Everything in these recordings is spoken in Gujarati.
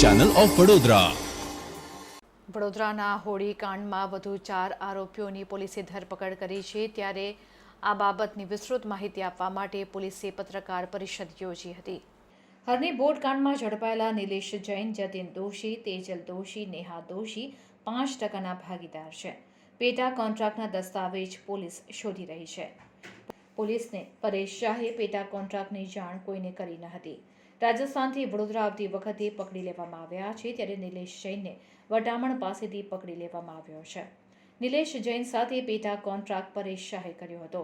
ચેનલ ઓફ વડોદરા વડોદરાના હોળી કાંડમાં વધુ ચાર આરોપીઓની પોલીસે ધરપકડ કરી છે ત્યારે આ બાબતની વિસ્તૃત માહિતી આપવા માટે પોલીસે પત્રકાર પરિષદ યોજી હતી. હરની બોટ કાંડમાં ઝડપાયેલા નિલેશ જૈન જતીન દોશી તેજલ દોશી નેહા દોશી પાંચ ટકાના ભાગીદાર છે. પેટા કોન્ટ્રાક્ટના દસ્તાવેજ પોલીસ શોધી રહી છે. પોલીસને પરેશ શાહે પેટા કોન્ટ્રાક્ટની જાણ કોઈને કરી ન હતી. રાજસ્થાનથી વડોદરા આવતી વખતે પકડી લેવામાં આવ્યા છે ત્યારે નિલેશ જૈનને વટામણ પાસેથી પકડી લેવામાં આવ્યો છે. નિલેશ જૈન સાથે પેટા કોન્ટ્રાક્ટ પરેશ શાહે કર્યો હતો.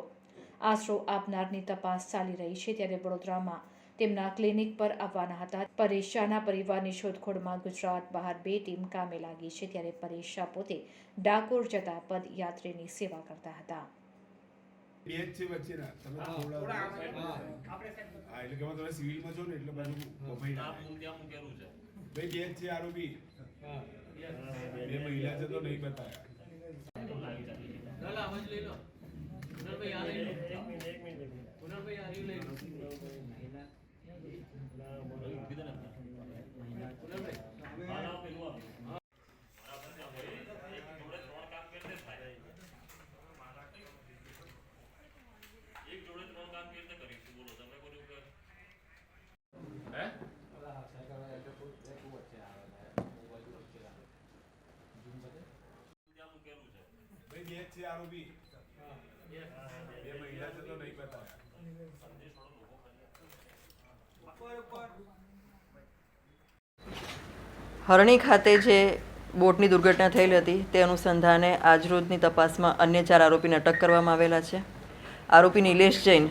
આશરો આપનારની તપાસ ચાલી રહી છે ત્યારે વડોદરામાં તેમના ક્લિનિક પર આવવાના હતા. પરેશ શાહના પરિવારની શોધખોળમાં ગુજરાત બહાર બે ટીમ કામે લાગી છે ત્યારે પરેશ શાહ પોતે ડાકોર જતા પદયાત્રીની સેવા કરતા હતા. બે જ છે વચ્ચેના તમે થોડા હા. એટલે કે તમે સિવિલમાં છો ને એટલે બધું ભાઈ બે જ છે આરોપી બે મહિલા છે તો નહીં બતાયા ભાઈ બે જ છે આરોપી બે મહિલા છે તો નહીં બતાવ્યા હરણી ખાતે જે બોટની દુર્ઘટના થયેલી હતી, તે અનુસંધાને આજરોજની તપાસમાં અન્ય ચાર આરોપીને અટક કરવામાં આવેલા છે. આરોપી નિલેશ જૈન,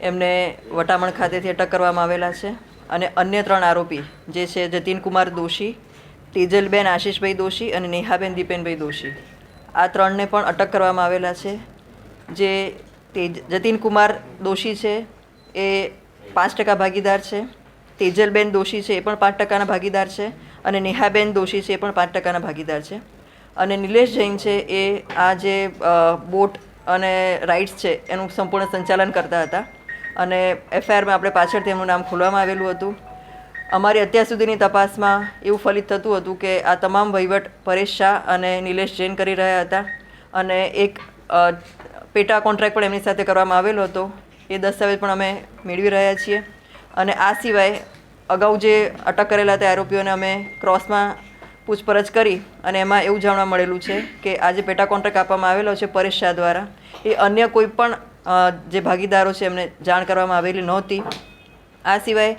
એમને વટામણ ખાતેથી અટક કરવામાં આવેલા છે. અને અન્ય ત્રણ આરોપી, જે છે જતીન કુમાર દોશી, તેજલબેન આશીષભાઈ દોશી અને નેહાબેન દીપેનભાઈ દોશી. આ ત્રણને પણ અટક કરવામાં આવેલા છે. જે તેજ, જતીન કુમાર દોશી છે, એ પાંચ ટકા ભાગીદાર છે. તેજલબેન દોશી છે, એ પણ પાંચ ટકાના ભાગીદાર છે. અને નેહાબેન દોશી છે, એ પણ પાંચ ટકાના ભાગીદાર છે. અને નિલેશ જૈન છે, એ આ જે બોટ અને રાઇડ્સ છે, એનું સંપૂર્ણ સંચાલન કરતા હતા. અને એફઆઈઆરમાં આપણે પાછળ તેમનું નામ ખોલવામાં આવેલું હતું. અમારી અત્યાર સુધીની તપાસમાં એવું ફલિત થતું હતું કે આ તમામ વહીવટ પરેશ શાહ અને નિલેશ જૈન કરી રહ્યા હતા અને એક પેટા કોન્ટ્રાક્ટ પણ એમની સાથે કરવામાં આવેલો હતો. એ દસ્તાવેજ પણ અમે મેળવી રહ્યા છીએ. અને આ સિવાય અગાઉ જે અટક કરેલા હતા આરોપીઓને અમે ક્રોસમાં પૂછપરછ કરી અને એમાં એવું જાણવા મળેલું છે કે આ જે પેટા કોન્ટ્રાક્ટ આપવામાં આવેલો છે પરેશ શાહ દ્વારા, એ અન્ય કોઈ પણ જે ભાગીદારો છે એમને જાણ કરવામાં આવેલી નહોતી. આ સિવાય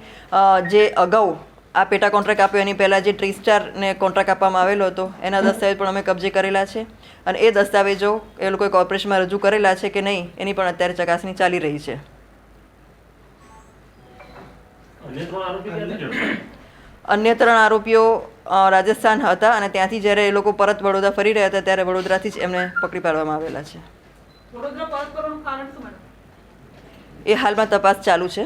જે અગાઉ આ પેટા કોન્ટ્રાક્ટ આપ્યો એની પહેલાં જે ટ્રીસ્ટારને કોન્ટ્રાક્ટ આપવામાં આવેલો હતો એના દસ્તાવેજ પણ અમે કબજે કરેલા છે. અને એ દસ્તાવેજો એ લોકોએ કોર્પોરેશનમાં રજૂ કરેલા છે કે નહીં એની પણ અત્યારે ચકાસણી ચાલી રહી છે. અન્ય ત્રણ આરોપીઓ રાજસ્થાન હતા અને ત્યાંથી જ્યારે એ લોકો પરત વડોદરા ફરી રહ્યા હતા ત્યારે વડોદરાથી જ એમને પકડી પાડવામાં આવેલા છે. વડોદરા પરત કરવાનું કારણ શું મેડમ? એ હાલમાં તપાસ ચાલુ છે.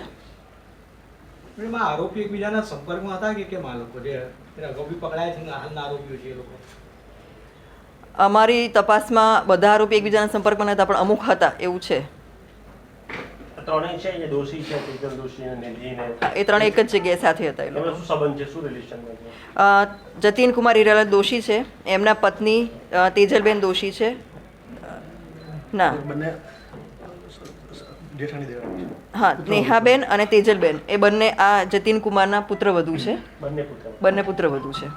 એમાં આરોપી એકબીજાના સંપર્કમાં હતા કે કેમ આ લોકો? જે અગાઉ બી પકડાયા છે હાલના આરોપીઓ છે એ લોકો? અમારી તપાસમાં બધા આરોપી એકબીજાના સંપર્કમાં હતા પણ અમુક હતા એવું છે. ત્રણેય છે એ દોષી છે તેજલ દોષી અને નેજી એ ત્રણે એક જ જગ્યાએ સાથે હતા એ શું સંબંધ છે? શું રિલેશનમાં છે? જતીન કુમાર હિરાલાલ દોષી છે એમના પત્ની તેજલબેન દોષી છે. ના. બંને હા નેહાબેન અને તેજલબેન. એ બંને આ જતીન કુમારના પુત્રવધુ છે. બંને પુત્ર બંને પુત્રવધુ છે.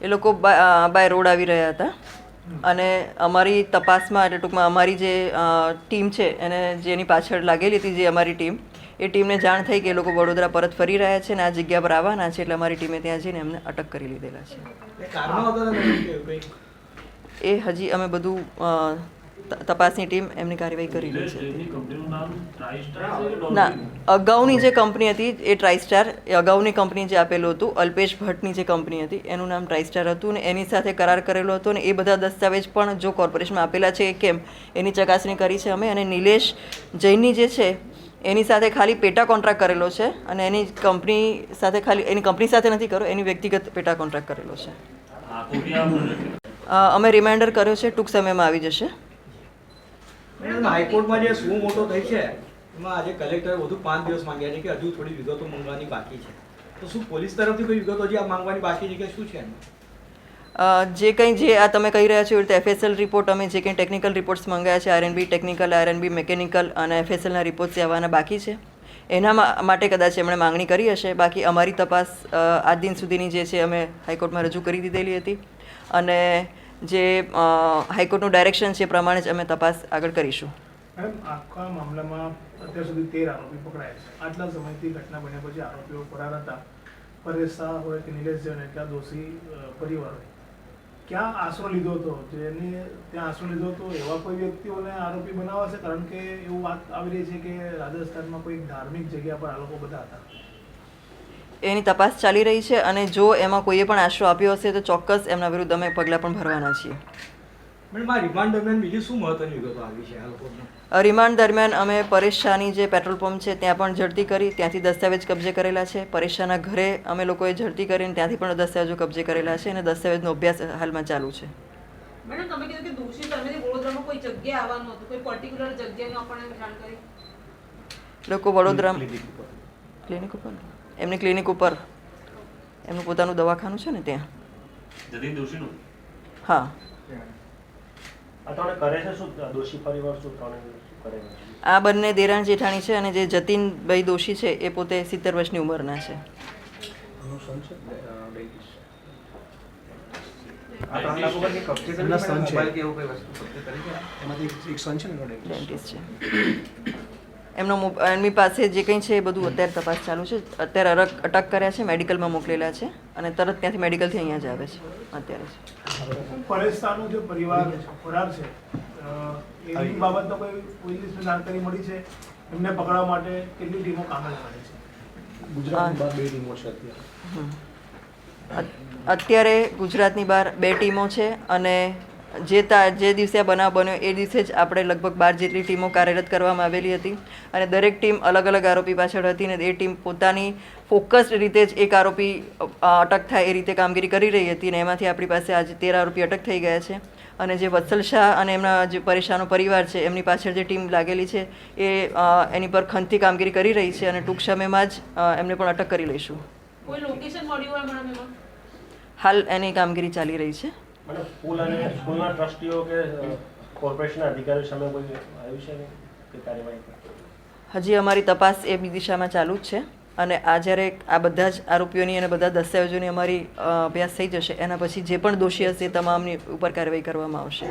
એ લોકો બાય રોડ આવી રહ્યા હતા. અને અમારી તપાસમાં એટલે ટૂંકમાં અમારી જે ટીમ છે એને જેની પાછળ લાગેલી હતી જે અમારી ટીમ એ ટીમને જાણ થઈ કે એ લોકો વડોદરા પરત ફરી રહ્યા છે ને આ જગ્યા પર આવવાના છે એટલે અમારી ટીમે ત્યાં જઈને એમને અટક કરી લીધેલા છે. એ હજી અમે બધું તપાસની ટીમ એમની કાર્યવાહી કરી રહી છે. ના અગાઉની જે કંપની હતી એ ટ્રાઇસ્ટાર એ અગાઉની કંપની જે આપેલું હતું અલ્પેશ ભટ્ટની જે કંપની હતી એનું નામ ટ્રાઇસ્ટાર હતું ને એની સાથે કરાર કરેલો હતો ને એ બધા દસ્તાવેજ પણ જો કોર્પોરેશનમાં આપેલા છે કેમ એની ચકાસણી કરી છે અમે અને નિલેશ જૈનની જે છે એની સાથે ખાલી પેટા કોન્ટ્રાક્ટ કરેલો છે અને એની કંપની સાથે ખાલી એની કંપની સાથે નથી કર્યો એની વ્યક્તિગત પેટા કોન્ટ્રાક્ટ કરેલો છે. અમે રિમાઇન્ડર કર્યો છે ટૂંક સમયમાં આવી જશે. હાઈકોર્ટમાં જે શું મોટો થઈ છે એમાં આજે કલેક્ટરે વધુ પાંચ દિવસ માંગ્યા છે કે હજુ થોડી વિગતો માંગવાની બાકી છે. તો શું પોલીસ તરફથી કોઈ વિગતો હજી આ માંગવાની બાકી છે કે શું છે જે કંઈ જે આ તમે કહી રહ્યા છો એ રીતે એફએસએલ રિપોર્ટ અમે જે કંઈ ટેકનિકલ રિપોર્ટ્સ મંગાયા છે આરએનબી ટેકનિકલ આરએનબી મિકેનિકલ અને એફએસએલના રિપોર્ટ્સ આવવાના બાકી છે. એના માટે કદાચ એમણે માંગણી કરી હશે. બાકી અમારી તપાસ આજ દિન સુધીની જે છે અમે હાઈકોર્ટમાં રજૂ કરી દીધેલી હતી. અને જે હાઈકોર્ટનું ડાયરેક્શન છે એ પ્રમાણે જ અમે તપાસ આગળ કરીશું. મેડમ, આખા મામલામાં અત્યાર સુધી તેર આરોપી પકડાયા છે. આટલા સમયથી ઘટના બન્યા પછી આરોપીઓ ફરાર હતા. પરેશ શાહ હોય કે નિલેશ જૈન કે દોષી પરિવાર હોય. ક્યાં આશરો લીધો હતો? જેને ત્યાં આશરો લીધો હતો, એવા કોઈ વ્યક્તિઓને આરોપી બનાવાશે? કારણ કે એવું વાત આવી રહી છે કે રાજસ્થાનમાં કોઈ ધાર્મિક જગ્યા પર આ લોકો બધા હતા. એની તપાસ ચાલી રહી છે અને જો એમાં કોઈએ પણ આશરો આપ્યો હશે તો ચોક્કસ એમના વિરુદ્ધ અમે પગલાં પણ ભરવાના છીએ. રિમાન્ડ દરમિયાન બીજી શું મહત્વની વિગતો આવી છે આ લોકોને? અ, રિમાન્ડ દરમિયાન અમે પરેશ શાહની જે પેટ્રોલ પંપ છે ત્યાં પણ ઝડપી કરી ત્યાંથી દસ્તાવેજ કબજે કરેલા છે. પરેશ શાહના ઘરે અમે લોકોએ ઝડપી કરીને ત્યાંથી પણ દસ્તાવેજો કબજે કરેલા છે અને દસ્તાવેજનો અભ્યાસ હાલમાં ચાલુ છે. મેડમ તમે કીધું કે દોષી સામેથી વડોદરામાં કોઈ જગ્યાએ આવવાનું હતું કોઈ પર્ટિક્યુલર જગ્યાની આપણને જાણકારી? લોકો વડોદરા ક્લિનિક ઉપર? એમની ક્લિનિક ઉપર એમનું પોતાનું દવાખાનું છે ને ત્યાં. જતીન દોશીનું? હા. આ બંને દેરાણ જેઠાણી છે અને જે જતીનભાઈ દોશી છે એ પોતે સિત્તેર વર્ષની ઉંમરના છે. એમના સન છે? ડેન્ટિસ્ટ છે. એમનો એમની પાસે જે કંઈ છે એ બધું અત્યારે તપાસ ચાલુ છે. અત્યારે અરક અટક કર્યા છે મેડિકલમાં મોકલેલા છે અને તરત ત્યાંથી મેડિકલથી અહીંયા જ આવે છે અત્યારે જ પરિવાર ફરાર છે એની બાબતનો કોઈ પોલીસને જાણકારી મળી છે? એમને પકડવા માટે કેટલી ટીમો કામે લાગે છે? ગુજરાતમાં બે ટીમો છે અત્યારે. અત્યારે ગુજરાતની બહાર બે ટીમો છે અને જે તા જે દિવસે આ બનાવ બન્યો એ દિવસે જ આપણે લગભગ બાર જેટલી ટીમો કાર્યરત કરવામાં આવેલી હતી. અને દરેક ટીમ અલગ અલગ આરોપી પાછળ હતી ને એ ટીમ પોતાની ફોકસ્ડ રીતે જ એક આરોપી અટક થાય એ રીતે કામગીરી કરી રહી હતી ને એમાંથી આપણી પાસે આજે તેર આરોપી અટક થઈ ગયા છે. અને જે વત્સલ શાહ અને એમના જે પરેશાનો પરિવાર છે એમની પાછળ જે ટીમ લાગેલી છે એ એની પર ખંતથી કામગીરી કરી રહી છે અને ટૂંક સમયમાં જ એમને પણ અટક કરી લઈશું. હાલ એની કામગીરી ચાલી રહી છે. મને સ્કૂલ અને સ્કૂલના ટ્રસ્ટીઓ કે કોર્પોરેશનના અધિકારીઓ સામે કોઈ આવ્યું છે કે કાર્યવાહી હજી અમારી તપાસ એ બી દિશામાં ચાલુ જ છે અને આ જ્યારે આ બધા જ આરોપીઓની અને બધા દસ્તાવેજોની અમારી અભ્યાસ થઈ જશે એના પછી જે પણ દોષી હશે તમામની ઉપર કાર્યવાહી કરવામાં આવશે.